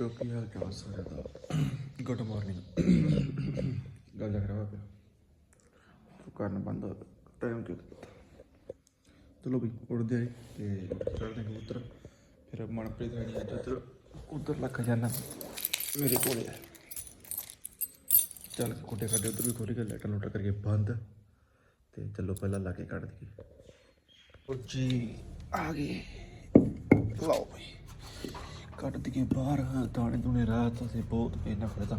ਪਿਓ ਕੀ ਹਾਲ ਚਾਲ ਸਾਰੇ ਦਾ? ਗੁੱਡ ਮਾਰਨਿੰਗ ਗੱਲ ਕਰ ਰਿਹਾ ਪਿਆ ਤੂੰ ਕਰਨ ਬੰਦ ਟਾਈਮ ਤੇ ਚਲੋ ਵੀ ਉੜਦੇ ਆਏ ਤੇ ਚੜਦੇ ਕਬੂਤਰ। ਫਿਰ ਮਨਪ੍ਰੀਤ ਰਾਣੀ ਅੱਜ ਉਧਰ ਉਧਰ ਲੱਗ ਜਾਣਾ ਮੇਰੇ ਕੋਲੇ ਆ। ਚੱਲ ਕੋਟੇ ਖਾਡੇ ਉਧਰ ਵੀ ਖੋਲੀ ਕੇ ਲੈਟਰ ਲੋਟਰ ਕਰਕੇ ਬੰਦ। ਤੇ ਚਲੋ ਪਹਿਲਾਂ ਲਾ ਕੇ ਕੱਢ ਦਈਏ। ਜੀ ਆ ਗਏ। ਲਓ ਬਈ। ਕੱਢ ਦਈਏ ਬਾਹਰ, ਦਾਣੇ ਦੂਣੇ ਰਾਤ ਅਸੀਂ ਬਹੁਤ ਪੇਨਾ ਖੜਦਾ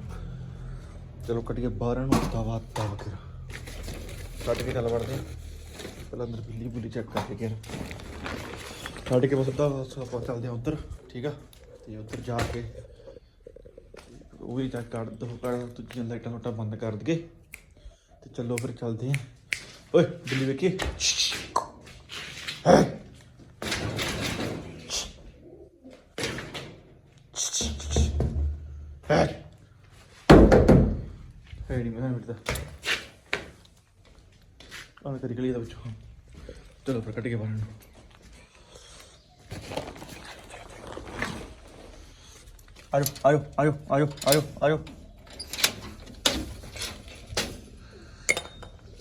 ਚਲੋ ਕੱਢੀਏ ਬਾਹਰ ਨੂੰ ਦਵਾ ਦਵਾ ਕੇ ਕੱਢ ਕੇ ਚੱਲ ਵੜਦੇ ਹਾਂ। ਪਹਿਲਾਂ ਅੰਦਰ ਬਿੱਲੀ ਬੁੱਲੀ ਚੈੱਕ ਕਰਕੇ ਫਿਰ। ਕੱਢ ਕੇ ਬਸ ਅੱਧਾ ਆਪਾਂ ਚੱਲਦੇ ਹਾਂ ਉੱਧਰ, ਠੀਕ ਆ? ਤੇ ਉੱਧਰ ਜਾ ਕੇ ਉਹ ਵੀ ਚੈੱਕ ਕਰ, ਦੋ ਕਰ ਤੁਝੀਆਂ ਲਾਈਟਾਂ ਲੋਟਾਂ ਬੰਦ ਕਰ ਦਈਏ। ਤੇ ਚੱਲੋ ਫਿਰ ਚੱਲਦੇ ਹਾਂ। ਓਏ, ਬਿੱਲੀ ਵੇਖੀ? ਹੈ? ਆਹ ਕਰੀ ਗਲੀ ਦਾ ਵਿੱਚੋਂ ਚਲੋ ਫਿਰ ਕੱਢ ਕੇ ਬਾਹਰ ਨੂੰ ਆਜੋ ਆਜੋ ਆਜੋ ਆਜੋ ਆਜੋ ਆਜੋ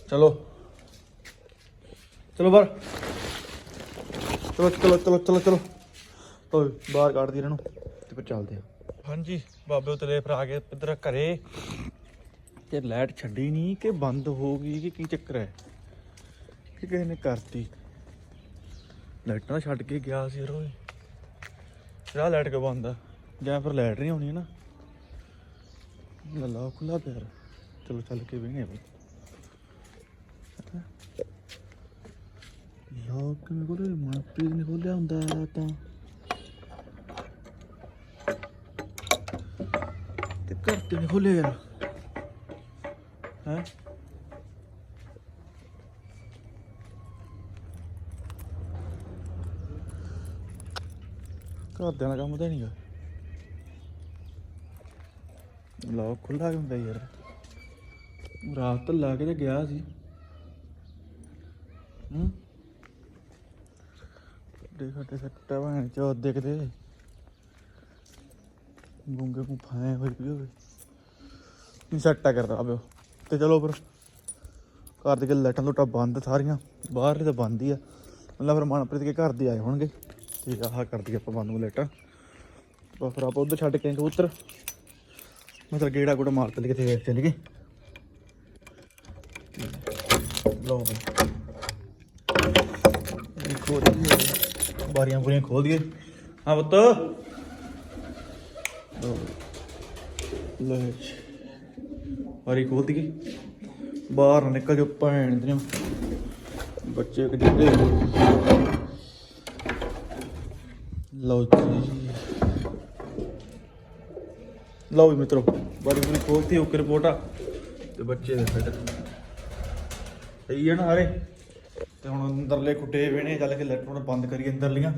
ਚਲੋ ਚਲੋ ਬਾਹਰ ਚਲੋ ਚਲੋ ਚਲੋ ਚਲੋ ਚਲੋ ਓਏ ਬਾਹਰ ਕੱਢ ਦੀ ਇਹਨਾਂ ਨੂੰ ਤੇ ਫਿਰ ਚੱਲਦੇ ਆ ਹਾਂਜੀ, ਬਾਬੇ ਉਤਲੇ ਫਿਰ ਆ ਗਏ ਇੱਧਰ ਘਰੇ। ਤੇ ਲਾਈਟ ਛੱਡੀ ਨਹੀਂ ਕਿ ਬੰਦ ਹੋ ਗਈ, ਕਿ ਕੀ ਚੱਕਰ ਹੈ? ਕਿ ਕਿਸੇ ਨੇ ਕਰਤੀ। ਲਾਈਟਾਂ ਛੱਡ ਕੇ ਗਿਆ ਸੀ ਰੋਏ ਰਾਹ ਲਾਈਟ ਕਿਉਂ ਬੰਦ ਜਾਂ ਫਿਰ ਲਾਈਟ ਨਹੀਂ ਆਉਣੀ ਨਾ। ਲੱਲਾ ਖੁੱਲਾ ਪਿਆਰ। ਚਲੋ, ਚੱਲ ਕੇ ਵੇਹਨੇ ਬਈ। ਲੋਕ ਮੇਰੇ ਕੋਲ ਮਨਪ੍ਰੀਤ ਨੇ ਖੋਲਿਆ ਹੁੰਦਾ ਤਾਂ? ਤੇ ਘਰ ਤੇ ਨਹੀਂ ਖੋਲਿਆ ਯਾਰ। ਹੈ? ਘਰਦਿਆਂ ਦਾ ਕੰਮ ਤਾਂ ਨਹੀਂਗਾ ਲਓ ਖੁੱਲਾ ਹੁੰਦਾ ਯਾਰ। ਰਾਤ ਲਾ ਕੇ ਤੇ ਗਿਆ ਸੀ। ਹੂੰ? ਦੇਖਾ ਤੇ ਸੱਟਾ ਭੈਣ ਚੋ ਦੇਖਦੇ। ਗੁੰਗੇ ਨੂੰ ਫਾਏ ਹੋਈ ਪਈ ਹੋਵੇ। ਨਹੀਂ ਸੱਟਾ ਕਰਦਾ ਆਬੇ ਤੇ ਚਲੋ ਫਿਰ, ਘਰ ਦੇ ਲਾਈਟਾਂ ਲੂਟਾਂ ਬੰਦ ਸਾਰੀਆਂ। ਬਾਹਰ ਤਾਂ ਬੰਦ ਹੀ ਆ। ਮਤਲਬ ਫਿਰ ਮਨਪ੍ਰੀਤ ਕੇ ਘਰ ਦੇ ਆਏ ਹੋਣਗੇ। ਤੇ ਆਹ ਕਰ ਦਈਏ ਆਪਾਂ ਬੰਦ ਨੂੰ ਲਾਈਟਾਂ ਬਸ ਫਿਰ ਆਪਾਂ ਉਧਰ ਛੱਡ ਕੇ ਕਬੂਤਰ। ਮਤਲਬ ਗੇੜਾ ਗੁੜਾ ਮਾਰ ਤੇ ਕਿਤੇ ਵੇਖ ਚੱਲ ਗਏ ਲਓ ਬਈ ਇਹ ਖੋਲ ਬਾਰੀਆਂ ਬੁਰੀਆਂ ਖੋਲ ਦਈਏ। ਹਾਂ ਪੁੱਤ। ਲਓ ਲੈ। ਬਾਰੀ ਖੋਲ ਦਈਏ। ਬਾਹਰ ਨਿਕਲ ਜੋ ਭੈਣ ਦੀਆਂ। ਬੱਚੇ ਕਿੱਡੇ ਲਓ ਜੀ ਲਓ ਵੀ ਮਿੱਤਰੋ ਬੜੀ ਬੜੀ ਖੋਲਤੀ ਓਕੇ ਰਿਪੋਰਟ ਆ। ਤੇ ਬੱਚੇ ਦੇ ਫਿੱਟ ਸਹੀ ਹੈ ਨਾ ਹਰੇ? ਤੇ ਹੁਣ ਅੰਦਰਲੇ ਕੁੱਟੇ ਵੇ ਨੇ, ਚੱਲ ਕੇ ਲੈਟਰ ਬੰਦ ਕਰੀਏ ਅੰਦਰਲੀਆਂ।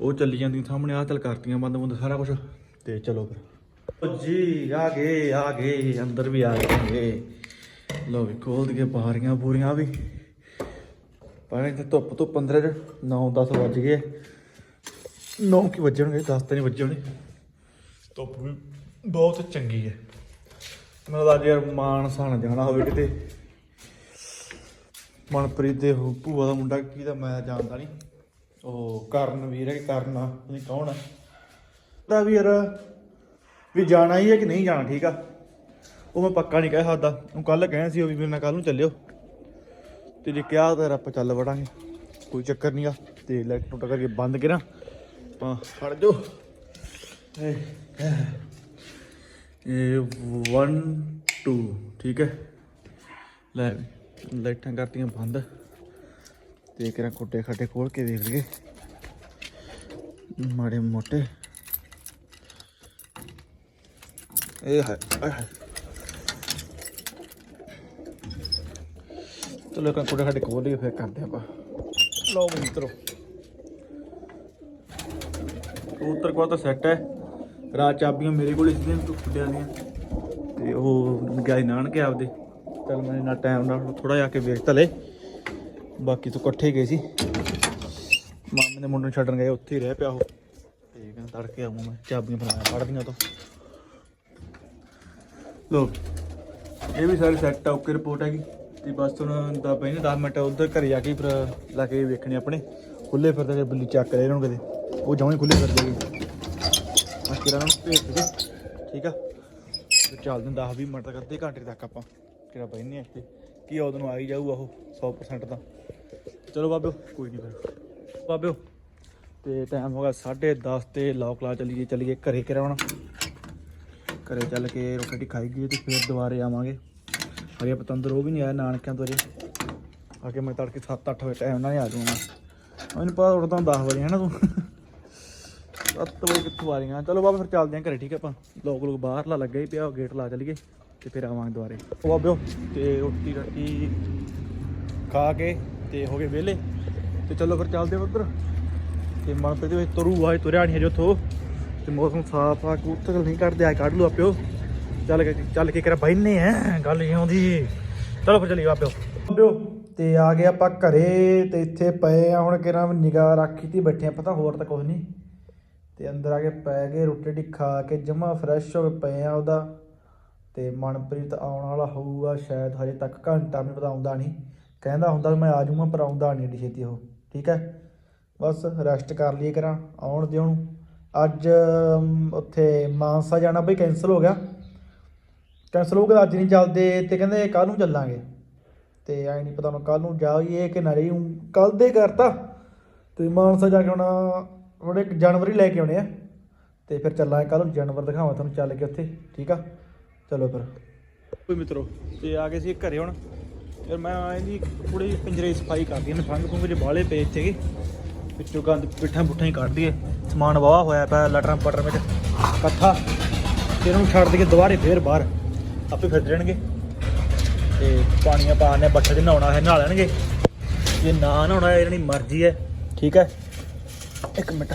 ਉਹ ਚੱਲੀ ਜਾਂਦੀਆਂ ਸਾਹਮਣੇ ਆ ਚੱਲ ਕਰਤੀਆਂ ਬੰਦ ਬੰਦ ਸਾਰਾ ਕੁਝ ਤੇ ਚਲੋ ਫਿਰ। ਓ ਜੀ, ਆ ਗਏ ਆ ਗਏ, ਅੰਦਰ ਵੀ ਆ ਗਏ ਲਓ ਵੀ, ਖੋਲ ਦਈਏ ਬਾਰੀਆਂ ਬੂਰੀਆਂ ਵੀ। ਪਰ ਇੱਥੇ ਧੁੱਪ ਤੋਂ 15 9 10 ਵੱਜ ਗਏ। 9 ਕੀ ਵੱਜਣਗੇ 10 ਤਾਂ ਨਹੀਂ ਵੱਜੇ ਧੁੱਪ ਵੀ ਬਹੁਤ ਚੰਗੀ ਹੈ। ਮੈਨੂੰ ਲੱਗ ਯਾਰ ਮਾਨ ਸਾਨ ਜਾਣਾ ਹੋਵੇ ਕਿਤੇ। ਮਨਪ੍ਰੀਤ ਦੇ ਭੂਆ ਦਾ ਮੁੰਡਾ ਕੀ ਦਾ ਮੈਂ ਜਾਣਦਾ ਨਹੀਂ। ਉਹ ਕਰਨ ਵੀਰ ਹੈ ਕਿ ਕਰਨਾ ਨਹੀਂ ਕੌਣ ਹੈ। ਦਾ ਵੀ ਯਾਰ ਵੀ ਜਾਣਾ ਹੀ ਹੈ ਕਿ ਨਹੀਂ ਜਾਣਾ, ਠੀਕ ਆ। ਉਹ ਮੈਂ ਪੱਕਾ ਨਹੀਂ ਕਹਿ ਸਕਦਾ। ਉਹ ਕੱਲ ਕਹਿਆ ਸੀ, ਉਹ ਵੀ ਮੇਰੇ ਨਾਲ ਕੱਲ ਨੂੰ ਚੱਲਿਓ। ਤੇ ਜੇ ਕਿਹਾ ਤਾਂ ਆਪਾਂ ਚੱਲ ਵੜਾਂਗੇ। ਕੋਈ ਚੱਕਰ ਨਹੀਂ ਆ। ਤੇ ਲਾਈਟ ਕਰਕੇ ਬੰਦ ਕਰਾਂ। ਆਪਾਂ। ਫੜ ਜੋ। ਇਹ 1 2 ਠੀਕ ਹੈ। ਲੈ ਲਾਈਟਾਂ ਕਰਤੀਆਂ ਬੰਦ। ਤੇ ਕਿਰਾਂ ਖੁੱਡੇ ਖੱਡੇ ਖੋਲ ਕੇ ਦੇਖ ਲਈਏ। ਮਾੜੇ ਮੋਟੇ। ਇਹ ਹੈ। ਚਲੋ ਕਿਰਾਂ ਖੁੱਡੇ ਖੱਡੇ ਖੋਲ ਲਈਏ ਫਿਰ ਕਰਦੇ ਆਪਾਂ। ਲਓ ਮਿੱਤਰੋ। ਕਬੂਤਰ ਕੋਲ ਤਾਂ ਸੈੱਟ ਹੈ। ਰਾਤ ਚਾਬੀਆਂ ਮੇਰੇ ਕੋਲ ਇਸ ਦਿਨ ਤੋਂ ਦੀਆਂ ਤੇ ਉਹ ਗਿਆ ਸੀ ਨਾਨਕੇ ਆਪਦੇ। ਚੱਲ ਮੈਂ ਨਾ ਟਾਈਮ ਨਾਲ ਥੋੜਾ ਜਾ ਕੇ ਵੇਖ ਤਲੇ ਬਾਕੀ ਤੋਂ ਇਕੱਠੇ ਗਏ ਸੀ। ਮਾਮੇ ਦੇ ਮੁੰਡੇ ਨੂੰ ਛੱਡਣ ਗਏ, ਉੱਥੇ ਹੀ ਰਹਿ ਪਿਆ ਉਹ। ਤੇ ਕਹਿੰਦਾ ਤੜਕੇ ਆਉਂਗਾ ਮੈਂ, ਚਾਬੀਆਂ ਬਣਾਇਆ ਫੜਦੀਆਂ ਤੋਂ। ਲੋ ਇਹ ਵੀ ਸਾਰੀ ਸੈੱਟ ਆ, ਓਕੇ ਰਿਪੋਰਟ ਹੈਗੀ। ਤੇ ਬਸ ਹੁਣ ਦਾ ਪਈ ਨੇ 10 ਮਿੰਟ ਉਧਰ ਘਰੇ ਜਾ ਕੇ ਫਿਰ ਲਾ ਕੇ ਵੇਖਣੇ ਆਪਣੇ। ਖੁੱਲੇ ਫਿਰਦੇ ਜੇ ਬਿੱਲੀ ਚੱਕ ਲੈ ਇਹਨਾਂ ਨੂੰ ਕਦੇ ਉਹ ਜਮਾਂ ਹੀ ਖੁੱਲੇ ਫਿਰਦੇ ਜੀ ਮੈਂ ਕਿਰਾਂ ਨੂੰ ਭੇਜ ਦੇ। ਠੀਕ ਆ? ਤੇ ਚੱਲਦੇ 10 20 ਮਿੰਟ ਤੱਕ, ਅੱਧੇ ਘੰਟੇ ਤੱਕ ਆਪਾਂ ਕਿਹੜਾ ਬੈਠਨੇ ਆ ਇੱਥੇ। ਕੀ ਉਦੋਂ ਨੂੰ ਆ ਹੀ ਜਾਊਗਾ ਉਹ 100% ਤਾਂ। ਚਲੋ ਬਾਬਿਓ, ਕੋਈ ਨਹੀਂ ਫਿਰ। ਬਾਬਿਓ, ਤੇ ਟਾਈਮ ਹੋ ਗਿਆ 10:30 ਤੇ ਲੌਕ ਲਾ ਚੱਲੀਏ ਚੱਲੀਏ ਘਰੇ ਕਰਾਉਣਾ। ਘਰੇ ਚੱਲ ਕੇ ਰੋਟੀ ਰੋਟੀ ਖਾਈ ਗਈ ਤੇ ਫਿਰ ਦੁਬਾਰੇ ਆਵਾਂਗੇ। ਹਜੇ ਪਤੰਦਰ ਉਹ ਵੀ ਨਹੀਂ ਆਇਆ, ਨਾਨਕਿਆਂ ਤੋਂ ਅਜੇ ਆ ਕੇ ਮੈਂ ਤੜਕੇ 7-8 ਵਜੇ ਟਾਈਮ ਨਾਲ ਹੀ ਆ ਜਾਊਂਗਾ। ਮੈਨੂੰ ਪਤਾ ਉੱਠਦਾ 10 ਵਜੇ ਹੈ ਨਾ ਤੂੰ। 7 ਵਜੇ ਕਿੱਥੋਂ ਆ ਰਹੀਆਂ? ਚਲੋ ਬਾਬਾ ਫਿਰ ਚੱਲਦੇ ਆਂ ਘਰੇ, ਠੀਕ ਹੈ ਆਪਾਂ? ਲੋਕ ਲੋਕ ਬਾਹਰਲਾ ਲੱਗਾ ਹੀ ਪਿਆ ਗੇਟ ਲਾ ਚੱਲੀਏ ਤੇ ਫਿਰ ਆਵਾਂਗੇ ਦੁਬਾਰੇ। ਉਹ ਬਾਬਿਓ, ਤੇ ਰੋਟੀ ਰੱਟੀ ਖਾ ਕੇ ਤੇ ਹੋ ਗਏ ਵਿਹਲੇ। ਤੇ ਚਲੋ ਫਿਰ ਚੱਲਦੇ ਆਂ ਉੱਧਰ। ਤੇ ਮਨਪ੍ਰੀਤ ਵਿੱਚ ਤੁਰੂ ਆਏ ਤੁਰਿਆ ਨਹੀਂ ਹਜੇ ਉੱਥੋਂ। ਤੇ ਮੌਸਮ ਸਾਫ਼ ਆ, ਕਬੂਤਰ ਨਹੀਂ ਕੱਢਦੇ ਆ ਕੱਢ ਲਓ ਆਪਿਓ। ਚੱਲ ਕੇ ਚੱਲ ਕੇ ਕਰ ਬੈਨੇ ਆ, ਗੱਲ ਇਹ ਆਉਂਦੀ। ਚਲੋ ਫਿਰ ਚੱਲੀਏ ਆਪਿਓ। ਆਪਿਓ, ਤੇ ਆ ਗਏ ਆਪਾਂ ਘਰੇ, ਤੇ ਇੱਥੇ ਪਏ ਆ, ਹੁਣ ਕਿਰਾਂ ਨਿਗਾਹ ਰੱਖੀ ਤੀ, ਬੈਠੇ ਆ, ਪਤਾ ਹੋਰ ਤਾਂ ਕੁਝ ਨਹੀਂ। ਤੇ ਅੰਦਰ ਆ ਕੇ ਪੈ ਗਏ, ਰੋਟੀ ਟੀ ਖਾ ਕੇ ਜਮਾ ਫਰੈਸ਼ ਹੋ ਕੇ ਪਏ ਆ ਉਹਦਾ। ਤੇ ਮਨਪ੍ਰੀਤ ਆਉਣ ਵਾਲਾ ਹੋਊਗਾ ਸ਼ਾਇਦ ਹਜੇ ਤੱਕ ਘੰਟਾ ਨਹੀਂ ਪਤਾ ਆਉਂਦਾ ਨਹੀਂ। ਕਹਿੰਦਾ ਹੁੰਦਾ ਵੀ ਮੈਂ ਆ ਜਾਊਂਗਾ ਪਰ ਆਉਂਦਾ ਨਹੀਂ ਏਡੀ ਛੇਤੀ ਉਹ। ਠੀਕ ਹੈ? ਬਸ ਰੈਸਟ ਕਰ ਲਈਏ ਕਰਾਂ, ਆਉਣ ਦਿਓ ਨੂੰ ਅੱਜ ਉੱਥੇ ਮਾਨਸਾ ਜਾਣਾ ਬਈ ਕੈਨਸਲ ਹੋ ਗਿਆ। ਕੈਨਸਲ ਹੋ ਗਿਆ ਅੱਜ ਨਹੀਂ ਚੱਲਦੇ ਤੇ ਕਹਿੰਦੇ ਕੱਲ ਨੂੰ ਚੱਲਾਂਗੇ। ਤੇ ਐ ਨਹੀਂ ਪਤਾ ਹੁਣ ਕੱਲ ਨੂੰ ਜਾਈਏ ਕਿ ਨਾ ਜਾਈਏ ਕੱਲ ਦੇ ਕਰਤਾ। ਤੇ ਮਾਨਸਾ ਜਾ ਕੇ ਹੁਣ ਹੁਣ ਇੱਕ ਹੀ ਲੈ ਕੇ ਆਉਣੇ ਆ। ਤੇ ਫਿਰ ਚੱਲਾਂਗੇ ਕੱਲ ਨੂੰ, ਜਨਵਰ ਦਿਖਾਵਾਂ ਤੁਹਾਨੂੰ ਚੱਲ ਕੇ ਉੱਥੇ, ਠੀਕ ਆ? ਚਲੋ ਫਿਰ। ਕੋਈ ਮਿੱਤਰੋ, ਤੇ ਆ ਗਏ ਸੀ ਘਰੇ ਹੁਣ। ਫਿਰ ਮੈਂ ਇਹਦੀ ਥੋੜੀ ਪਿੰਜਰੇ ਦੀ ਸਫ਼ਾਈ ਕਰਦੀ ਨੇ ਫੰਗ ਫੁੰਗ ਜੇ ਬਾਲੇ ਪਏ ਇੱਥੇ। ਵਿੱਚੋਂ ਗੰਦ ਪਿੱਠਾਂ ਪੁੱਠਾਂ ਹੀ ਕੱਢ ਦਈਏ। ਸਮਾਨ ਵਾਹ ਹੋਇਆ ਪਿਆ, ਲਟਰਾਂ ਪਟਰਾਂ ਵਿੱਚ। ਇਕੱਠਾ। ਤੇ ਇਹਨੂੰ ਛੱਡ ਦਈਏ ਦੁਬਾਰੇ, ਫੇਰ ਬਾਹਰ। ਆਪੇ ਫਿਰ ਰਹਿਣਗੇ। ਤੇ ਪਾਣੀਆਂ ਪਾਣੇ ਬੱਠੇ ਦੇ ਨਹਾਉਣਾ ਹੈ, ਨਹਾ ਲੈਣਗੇ। ਜੇ ਨਾ ਨਹਾਉਣਾ ਇਹਨਾਂ ਦੀ ਮਰਜ਼ੀ ਹੈ, ਠੀਕ ਹੈ? ਇੱਕ ਮਿੰਟ।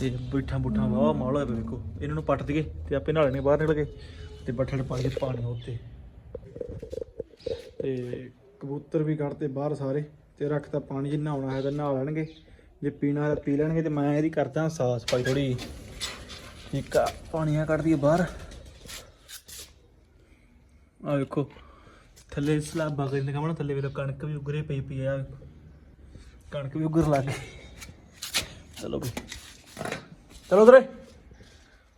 ਤੇ ਬਿੱਠਾਂ ਬੁੱਠਾਂ ਵਾਹ ਮਾਲ ਹੋਇਆ ਪਿਆ ਵੇਖੋ। ਇਹਨਾਂ ਨੂੰ ਪੱਟ ਦਈਏ ਤੇ ਆਪੇ ਨਹਾ ਲੈਣੇ ਬਾਹਰ ਨਿਕਲ ਗਏ ਤੇ ਬੱਠੇ ਪਾ ਪਾਣੀ ਪਾਣੀ ਉੱਤੇ ਤੇ। ਕਬੂਤਰ ਵੀ ਕੱਢਤੇ ਬਾਹਰ ਸਾਰੇ ਤੇ ਰੱਖਤਾ ਪਾਣੀ ਜੇ ਨਹਾਉਣਾ ਹੈ ਤਾਂ ਨਹਾ ਲੈਣਗੇ। ਜੇ ਪੀਣਾ ਹੈ ਤਾਂ ਪੀ ਲੈਣਗੇ ਤੇ ਮੈਂ ਇਹਦੀ ਕਰਦਾ ਸਾਫ਼ ਸਫ਼ਾਈ ਥੋੜੀ ਠੀਕ ਆ ਪਾਣੀਆਂ ਕੱਢ ਬਾਹਰ। ਆ ਵੇਖੋ, ਥੱਲੇ ਸਲਾਬਾਂ ਕਰਦੇ ਕਮਣਾ ਥੱਲੇ ਵੇਖੋ ਕਣਕ ਵੀ ਉਗਰੇ ਪਈ ਪਈ ਆ। ਕਣਕ ਵੀ ਉਗਰ ਲੱਗ ਗਈ। ਚਲੋ ਵੀ ਚਲੋ ਉਧਰੇ।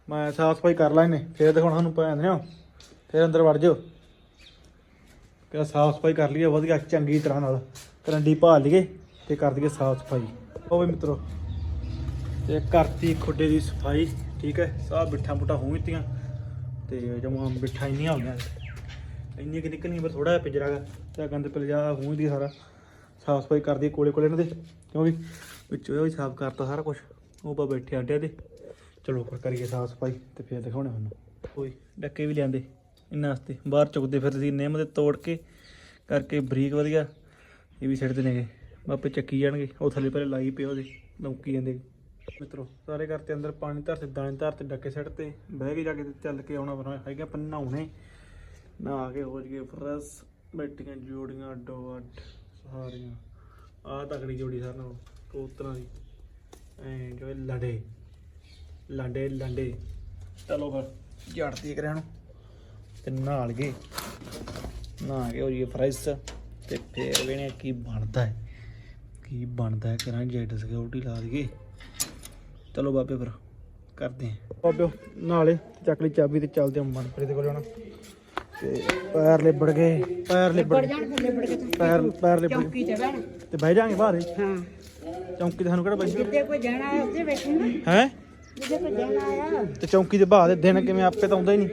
ਮੈਂ ਸਾਫ਼ ਸਫ਼ਾਈ ਕਰ ਲੈਣੇ ਫੇਰ ਦਿਖਾਉਣਾ ਤੁਹਾਨੂੰ ਭੈਣ ਨੇ ਫੇਰ ਅੰਦਰ ਵੜ ਜਾਓ। ਕਿ ਸਾਫ਼ ਸਫ਼ਾਈ ਕਰ ਲਈਏ, ਵਧੀਆ, ਚੰਗੀ ਤਰ੍ਹਾਂ ਨਾਲ। ਕਰੰਡੀ ਭਾਲ ਲਈਏ ਤੇ ਕਰ ਦਈਏ ਸਾਫ਼ ਸਫ਼ਾਈ। ਉਹ ਵੀ ਮਿੱਤਰੋ ਤੇ ਕਰਤੀ ਖੁੱਡੇ ਦੀ ਸਫ਼ਾਈ, ਠੀਕ ਹੈ? ਸਾਹ ਬਿੱਠਾ ਬੁੱਠਾ ਹੋ ਦਿੱਤੀਆਂ ਤੇ ਜਮਾ ਬਿੱਠਾ ਇੰਨੀਆਂ ਹੋ ਗਈਆਂ। ਇੰਨੀਆਂ ਕਿ ਨਿਕਲਣੀਆਂ, ਪਰ ਥੋੜਾ ਜਿਹਾ ਪਿੰਜਰਾ ਗਾ ਤੇ ਗੰਦ ਪਿਲ ਜਾ ਹੋ ਦੀ ਸਾਰਾ। ਸਾਫ਼ ਸਫ਼ਾਈ ਕਰਦੀ ਕੋਲੇ ਕੋਲੇ ਇਹਨਾਂ ਦੇ। ਕਿਉਂਕਿ ਵਿੱਚੋਂ ਇਹ ਵੀ ਸਾਫ਼ ਕਰਤਾ ਸਾਰਾ ਕੁਝ ਉਹ ਬਾ ਬੈਠੇ ਆਡਿਆਂ ਦੇ। ਚਲੋ ਫਿਰ ਕਰੀਏ ਸਾਫ਼ ਸਫ਼ਾਈ ਤੇ ਫਿਰ ਦਿਖਾਉਣੇ ਤੁਹਾਨੂੰ। ਕੋਈ ਡੱਕੇ ਵੀ ਲਿਆਂਦੇ ਇਹਨਾਂ ਵਾਸਤੇ। ਬਾਹਰ ਚੁੱਕਦੇ ਫਿਰਦੇ ਸੀ, ਨਿੰਮ ਦੇ ਤੋੜ ਕੇ ਕਰਕੇ ਬਰੀਕ ਵਧੀਆ ਇਹ ਵੀ ਸਿੱਟਦੇ ਨੇਗੇ। ਬਾਪੇ ਚੱਕੀ ਜਾਣਗੇ। ਉਹ ਥੱਲੇ ਪਹਿਲੇ ਲਾਈ ਪਏ ਉਹਦੇ। ਲੌਕੀ ਜਾਂਦੇ। ਮਿੱਤਰੋ, ਸਾਰੇ ਘਰ ਤੇ ਅੰਦਰ ਪਾਣੀ ਧਰਤੇ, ਦਾਣੇ ਧਰਤੇ, ਡੱਕੇ ਸਿੱਟ ਤੇ ਬਹਿ ਕੇ ਜਾ ਕੇ ਚੱਲ ਕੇ ਆਉਣਾ ਬਣਾ ਹੈਗਾ ਆਪਾਂ ਨਹਾਉਣੇ। ਨਹਾ ਕੇ ਹੋ ਜਗੇ ਫਰੈਸ। ਬੈਠੀਆਂ ਜੋੜੀਆਂ ਅੱਡੋ ਅੱਡ ਸਾਰੀਆਂ। ਆਹ ਤਕੜੀ ਜੋੜੀ ਸਾਰਿਆਂ ਨਾਲੋਂ। ਕਬੂਤਰਾਂ ਦੀ। ਐਂ ਜਿਵੇਂ ਲੜੇ। ਲਾਂਡੇ ਲਾਂਡੇ ਚਲੋ ਫਿਰ। ਝੜਤੀ ਕਰਿਆ ਨੂੰ। ਤੇ ਨਹਾ ਲਈਏ ਨਹਾ ਕੇ ਹੋ ਜੀਏ ਫਰੈਸ਼ ਤੇ ਫੇਰ ਵੇਣੇ ਕੀ ਬਣਦਾ ਹੈ। ਕੀ ਬਣਦਾ ਹੈ ਕਰਾਂ ਜੈਟ ਸਿਕਿਉਰਿਟੀ ਲਾ ਦਈਏ। ਚਲੋ ਬਾਬੇ ਫਿਰ ਕਰਦੇ ਹਾਂ। ਬਾਬੇ ਨਾਲੇ ਚੱਕ ਲਈ ਚਾਬੀ ਤੇ ਚੱਲਦੇ ਹਾਂ ਮਨਪ੍ਰੀਤ ਦੇ ਕੋਲ ਜਾਣਾ। ਤੇ ਪੈਰ ਲਿਬੜ ਗਏ ਪੈਰ ਲਿਬੜ ਜਾਣ ਕੇ ਪੈਰ ਪੈਰ ਲਿਬੜ ਗਏ ਚੌਕੀ ਤੇ ਬਹਿਣ। ਤੇ ਬਹਿ ਜਾਾਂਗੇ ਬਾਹਰ ਹੀ। ਹਾਂ। ਚੌਂਕੀ ਤੇ ਸਾਨੂੰ ਕਿਹੜਾ ਬੈਠੀ ਜਿੱਦੇ ਕੋਈ ਜਾਣਾ ਆਇਆ ਉੱਥੇ ਬੈਠੀ ਨਾ। ਹੈ? ਜਿੱਦੇ ਕੋਈ ਜਾਣਾ ਆਇਆ। ਤੇ ਚੌਂਕੀ ਦੇ ਬਾਹਰ ਦੇ ਦਿਨ ਕਿਵੇਂ ਆਪੇ ਤਾਂ ਆਉਂਦਾ ਹੀ ਨਹੀਂ।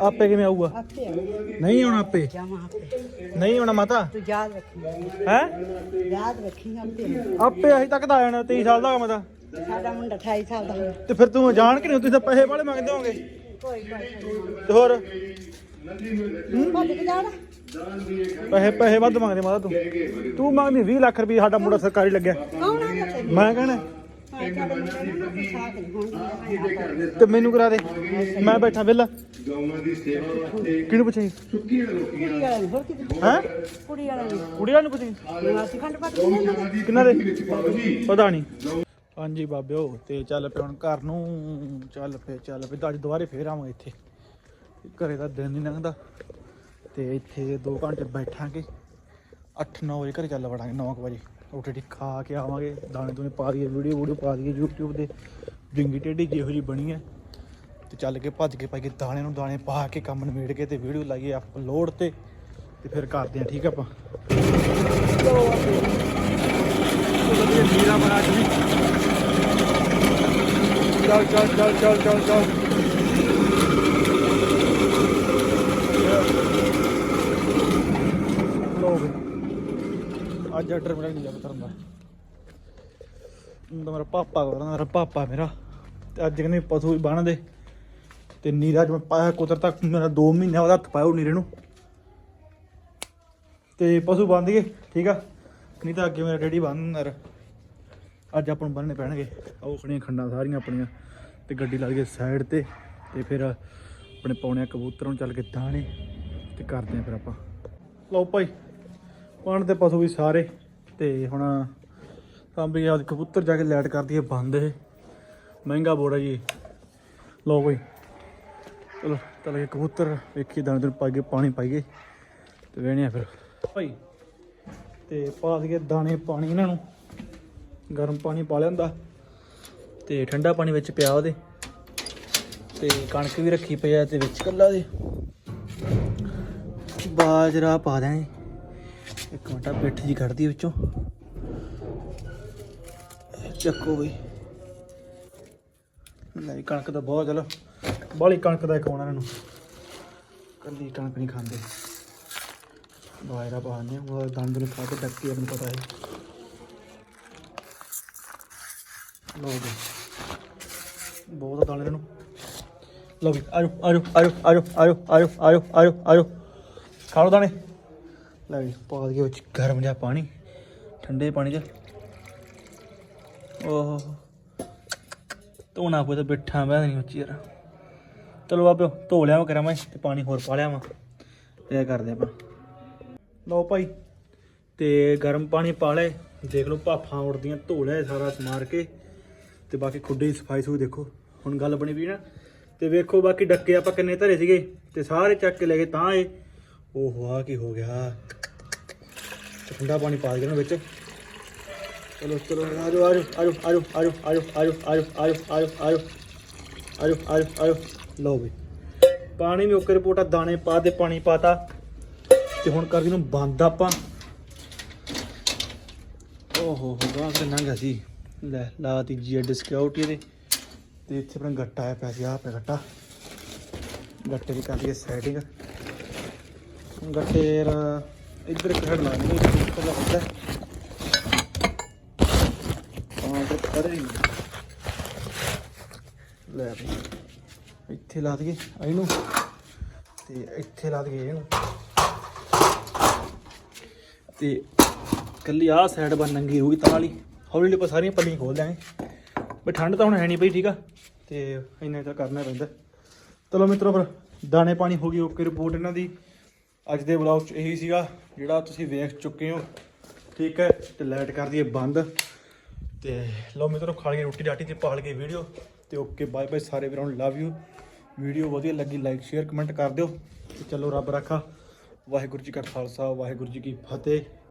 ਆ ਆਪੇ ਕਿਵੇਂ ਆਊਗਾ? ਆਪੇ ਆ। ਨਹੀਂ ਆਉਣਾ ਆਪੇ? ਜਾਵਾਂ ਆਪੇ। ਨਹੀਂ ਆਉਣਾ ਮਾਤਾ? ਤੂੰ ਯਾਦ ਰੱਖੀ ਹੈ? ਯਾਦ ਰੱਖੀ ਆਪੇ। ਆਪੇ ਅਜੇ ਤੱਕ ਤਾਂ ਆ ਜਾਣਾ 23 ਸਾਲ ਦਾ ਮੈਂ ਤਾਂ ਸਾਡਾ ਮੁੰਡਾ 28 ਸਾਲ ਦਾ ਹੋਇਆ। ਤੇ ਫਿਰ ਤੂੰ ਜਾਣ ਕਿ ਨਹੀਂ ਤੁਸੀਂ ਤਾਂ ਪੈਸੇ ਵਾਲੇ ਮੰਗਦੇ ਹੋਗੇ ਕੋਈ ਗੱਲ ਨਹੀਂ ਤੇ ਹੋਰ? ਭੱਜ ਕੇ ਜਾਣਾ ਪੈਸੇ ਪੈਸੇ ਵੱਧ ਮੰਗਦੇ ਮਾਤਾ ਤੂੰ। ਤੂੰ ਮੰਗਦੀ 20 ਲੱਖ ਰੁਪਏ ਸਾਡਾ ਮੁੰਡਾ ਸਰਕਾਰੀ ਲੱਗਿਆ। ਕੌਣ ਆ ਤੇ ਮੈਂ ਕਹਿਣਾ ਤੇ ਮੈਨੂੰ ਕਰਾ ਦੇ। ਮੈਂ ਬੈਠਾ ਵਿਹਲਾ। ਕਿਹਨੂੰ ਪੁੱਛੀ ਕੁੜੀ ਵਾਲਾ ਨੂੰ ਹੋਰ ਕਿਤੇ ਹੈ? ਕੁੜੀ ਵਾਲਾ ਨੂੰ ਕੁੜੀਆਂ ਨੂੰ ਪੁੱਛੀ ਖੰਡ ਪੱਤ ਕਿੰਨਾ ਦੇ? ਪਤਾ ਨਹੀਂ। ਹਾਂਜੀ ਬਾਬਿਓ, ਤੇ ਚੱਲ ਪਏ ਹੁਣ ਘਰ ਨੂੰ ਚੱਲ ਪਏ ਚੱਲ ਪਏ ਅੱਜ ਦੁਬਾਰੇ ਫੇਰ ਆਵਾਂਗੇ ਇੱਥੇ। ਘਰੇ ਦਾ ਦਿਨ ਨਹੀਂ ਲੰਘਦਾ। ਤੇ ਇੱਥੇ 2 ਘੰਟੇ ਬੈਠਾਂਗੇ। 8-9 ਵਜੇ ਘਰੇ ਚੱਲ ਵੜਾਂਗੇ 9 ਵਜੇ। ਰੋਟੀ ਰੋਟੀ ਖਾ ਕੇ ਆਵਾਂਗੇ, ਦਾਣੇ ਦੂਣੇ ਪਾ ਦਈਏ ਵੀਡੀਓ ਵੀਡੀਓ ਪਾ ਦਈਏ, YouTube ਦੇ ਜਿੰਗੀ ਟੇਢੀ ਜਿਹੋ ਜੀ ਬਣੀ ਹੈ। ਤੇ ਚੱਲ ਕੇ ਭੱਜ ਕੇ ਪਾਈਏ ਦਾਣੇ ਨੂੰ ਦਾਣੇ ਪਾ ਕੇ ਕੰਮ ਨਿਬੇੜ ਕੇ ਤੇ ਵੀਡੀਓ ਲਾਈਏ ਅਪਲੋਡ ਤੇ। ਤੇ ਫਿਰ ਕਰਦੇ ਆ ਠੀਕ ਆ ਆਪਾਂ? ਚਲੋ ਵਧੀਆ ਨੀਰਾ ਚੱਲ ਚੱਲ ਚੱਲ ਚੱਲ ਚੱਲ ਚੱਲ। ਲੋ ਵੀ। ਅੱਜ ਆਰਡਰ ਮੇਰਾ ਨਹੀਂ ਪਤਾ ਹੁੰਦਾ ਹੁੰਦਾ ਮੇਰਾ ਪਾਪਾ ਕਰਦਾ ਮੇਰਾ ਪਾਪਾ ਮੇਰਾ। ਤੇ ਅੱਜ ਕਹਿੰਦੇ ਪਸ਼ੂ ਵੀ ਬੰਨ ਦੇ। ਤੇ ਨੀਰਾ ਜਿਵੇਂ ਪਾਇਆ ਕੁਤਰ ਤੱਕ ਮੇਰਾ 2 ਮਹੀਨੇ ਉਹਦਾ ਹੱਥ ਪਾਇਆ ਉਹ ਨੀਰੇ ਨੂੰ। ਤੇ ਪਸ਼ੂ ਬੰਦ ਗਏ ਠੀਕ ਆ? ਨਹੀਂ ਤਾਂ ਅੱਗੇ ਮੇਰਾ ਡੈਡੀ ਬੰਨ ਨਰ ਅੱਜ ਆਪਾਂ ਨੂੰ ਬੰਨਣੇ ਪੈਣਗੇ। ਉਹ ਖੜੀਆਂ ਖੰਡਾਂ ਸਾਰੀਆਂ ਆਪਣੀਆਂ ਤੇ ਗੱਡੀ ਲੱਗ ਗਈ ਸਾਈਡ ਤੇ ਤੇ ਫਿਰ ਆਪਣੇ ਪੌਣੇ ਕਬੂਤਰਾਂ ਨੂੰ ਚੱਲ ਕੇ ਦਾਣੇ ਤੇ ਕਰਦੇ ਆ ਫਿਰ ਆਪਾਂ। ਲਓ ਭਾਈ ਪਾਣ ਦੇ ਪਸ਼ੂ ਵੀ ਸਾਰੇ ਤੇ ਹੁਣ ਸਾਂਭੀ ਆ ਕਬੂਤਰ ਜਾ ਕੇ ਲੈਟ ਕਰਦੀ ਹੈ ਬੰਦ ਇਹ। ਮਹਿੰਗਾ ਬੋੜਾ ਜੀ। ਲਓ ਭਾਈ, ਚਲੋ ਚਲ ਕੇ ਕਬੂਤਰ ਵੇਖੀ ਦਾਣੇ ਦਿਨ ਪਾਈਏ, ਪਾਣੀ ਪਾਈਏ ਤੇ ਵੇਹਣੇ ਆ ਫਿਰ। ਭਾਈ, ਤੇ ਪਾ ਦਈਏ ਦਾਣੇ, ਪਾਣੀ ਇਹਨਾਂ ਨੂੰ। ਗਰਮ ਪਾਣੀ ਪਾ ਲਿਆਂਦਾ ਤੇ ਠੰਡਾ ਪਾਣੀ ਵਿੱਚ ਪਿਆ ਉਹਦੇ। ਤੇ ਕਣਕ ਵੀ ਰੱਖੀ ਪਈ ਆ ਤੇ ਵਿੱਚ ਕੱਲਾ ਦੇ ਬਾਜਰਾ ਪਾ ਦਾਂਗੇ ਇੱਕ ਮਿੰਟਾ ਪਿੱਠ ਜੀ ਕੱਢਦੀ ਵਿੱਚੋਂ। ਚੱਕੋ ਬਈ। ਨਹੀਂ ਕਣਕ ਦਾ ਬਹੁਤ ਚਲੋ। ਬਾਹਲੀ ਕਣਕ ਦਾ ਖਾਣਾ ਇਹਨਾਂ ਨੂੰ। ਕੱਲੀ ਕਣਕ ਨਹੀਂ ਖਾਂਦੇ। ਬਾਜਰਾ ਪਾਉਂਦੇ ਉਹ ਦੰਦ ਨੂੰ ਖਾ ਕੇ ਡੱਕੇ ਨੂੰ ਪਤਾ ਹੈ ਲਓ ਜੀ। ਬਹੁਤ ਦਾਣੇ ਇਹਨਾਂ ਨੂੰ ਲਓ ਵੀ ਆਜੋ ਆਜੋ ਆਜੋ ਆਜੋ ਆਜੋ ਆਜੋ ਆਜੋ ਆਜੋ ਆਜੋ। ਖਾ ਲਓ ਦਾਣੇ। ਲੈ ਜੀ, ਪਾ ਦਈਏ ਵਿੱਚ ਗਰਮ ਜਿਹਾ ਪਾਣੀ, ਠੰਡੇ ਪਾਣੀ 'ਚ। ਓਹ ਧੋਣਾ ਕੋਈ ਤਾਂ ਬਿੱਠਾ ਮੈਂ ਨਹੀਂ ਉੱਚੀ ਯਾਰ। ਚਲੋ ਬਾਬਿਓ ਧੋ ਲਿਆ ਕਰਾਂ ਮੈਂ ਤੇ ਪਾਣੀ ਹੋਰ ਪਾ ਲਿਆ ਵਾ ਇਹ ਕਰਦੇ ਆਪਾਂ। ਲਓ ਭਾਈ, ਤੇ ਗਰਮ ਪਾਣੀ ਪਾ ਲੈ ਦੇਖ ਲਓ ਭਾਫਾਂ ਉੜਦੀਆਂ, ਧੋ ਲਿਆ ਸਾਰਾ ਸਮਾਰ ਕੇ। ਤੇ ਬਾਕੀ ਖੁੱਡੇ ਦੀ ਸਫ਼ਾਈ ਸੂ ਦੇਖੋ ਹੁਣ ਗੱਲ ਬਣੀ ਵੀ ਨਾ ਤੇ ਵੇਖੋ ਬਾਕੀ ਡੱਕੇ ਆਪਾਂ ਕਿੰਨੇ ਧਰੇ ਸੀਗੇ ਤੇ ਸਾਰੇ ਚੱਕ ਕੇ ਲੈ ਗਏ ਤਾਂ ਇਹ ਓਹੋ ਆ ਕੀ ਹੋ ਗਿਆ ਠੰਡਾ ਪਾਣੀ ਪਾ ਦੇਣਾ ਵਿੱਚ ਚਲੋ ਚਲੋ ਆਜੋ ਆਜੋ ਆਜੋ ਆਜੋ ਆਜੋ ਆਜੋ ਆਜੋ ਆਜੋ ਆਜੋ ਆਜੋ ਆਜੋ ਆਜੋ ਆਜੋ ਲਓ ਵੀ ਪਾਣੀ ਵੀ ਓਕੇ ਰਿਪੋਰਟਾ ਦਾਣੇ ਪਾ ਦੇ ਪਾਣੀ ਪਾਤਾ ਤੇ ਹੁਣ ਕਰਦੀ ਨੂੰ ਬੰਦ ਆਪਾਂ ਓਹੋ ਹੋ ਗਾਂ ਤੇ ਨੰਗਾ ਸੀ ਲੈ ਲਾਤੀ ਜੀ ਡਿਸਕਾਊਂਟ ਦੇ ਤੇ ਇੱਥੇ ਆਪਣਾ ਗੱਟਾ ਆਇਆ ਪਿਆ ਸੀ, ਆਹ ਪਿਆ ਗੱਟਾ। ਗੱਟੇ ਦੀ ਕਰ ਲਈਏ ਸੈਟਿੰਗ ਗੱਟੇ ਯਾਰ, ਇੱਧਰ ਇੱਕ ਹੈਡ ਲਾ ਲਈ ਇੱਧਰ ਦਾ ਹੁੰਦਾ ਹਾਂ ਤੇ ਕਰੇ ਲੈ ਬਈ, ਇੱਥੇ ਲਾ ਦਈਏ ਇਹਨੂੰ। ਤੇ ਇੱਥੇ ਲਾ ਦਈਏ ਇਹਨੂੰ। ਤੇ ਕੱਲੀ ਆਹ ਸਾਈਡ ਬਣ ਨੰਗੀ ਹੋਊਗੀ ਤਾਂ ਵਾਲੀ ਹੌਲੀ ਹੌਲੀ ਆਪਾਂ ਸਾਰੀਆਂ ਪੱਲੀਆਂ ਖੋਲ ਦਿਆਂਗੇ। ਬਈ ਠੰਡ ਤਾਂ ਹੁਣ ਹੈ ਨਹੀਂ ਪਈ ਠੀਕ ਆ? ਤੇ ਇੰਨਾ ਤਾਂ ਕਰਨਾ ਪੈਂਦਾ। ਚਲੋ ਮਿੱਤਰੋ ਫਿਰ, ਦਾਣੇ ਪਾਣੀ ਹੋ ਗਈ ਓਕੇ ਰਿਪੋਰਟ ਇਹਨਾਂ ਦੀ। ਅੱਜ ਦੇ ਵਲੌਗ 'ਚ ਇਹੀ ਸੀਗਾ, ਜਿਹੜਾ ਤੁਸੀਂ ਵੇਖ ਚੁੱਕੇ ਹੋ। ਠੀਕ ਹੈ, ਤੇ ਲਾਈਟ ਕਰ ਦਈਏ ਬੰਦ। ਤੇ ਲਓ ਮਿੱਤਰੋ, ਖਾ ਲਈਏ ਰੋਟੀ ਡਾਟੀ ਤੇ ਪਾਲ ਕੇ ਵੀਡੀਓ ਤੇ ਓਕੇ ਬਾਏ ਬਾਏ ਸਾਰੇ ਵੀਰਾਂ ਨੂੰ ਲਵ ਯੂ ਵੀਡੀਓ ਵਧੀਆ ਲੱਗੀ ਲਾਈਕ ਸ਼ੇਅਰ ਕਮੈਂਟ ਕਰ ਦਿਓ। ਤੇ ਚਲੋ ਰੱਬ ਰੱਖਾ। ਵਾਹਿਗੁਰੂ ਜੀ ਕਾ ਖਾਲਸਾ, ਵਾਹਿਗੁਰੂ ਜੀ ਕੀ ਫਤਿਹ।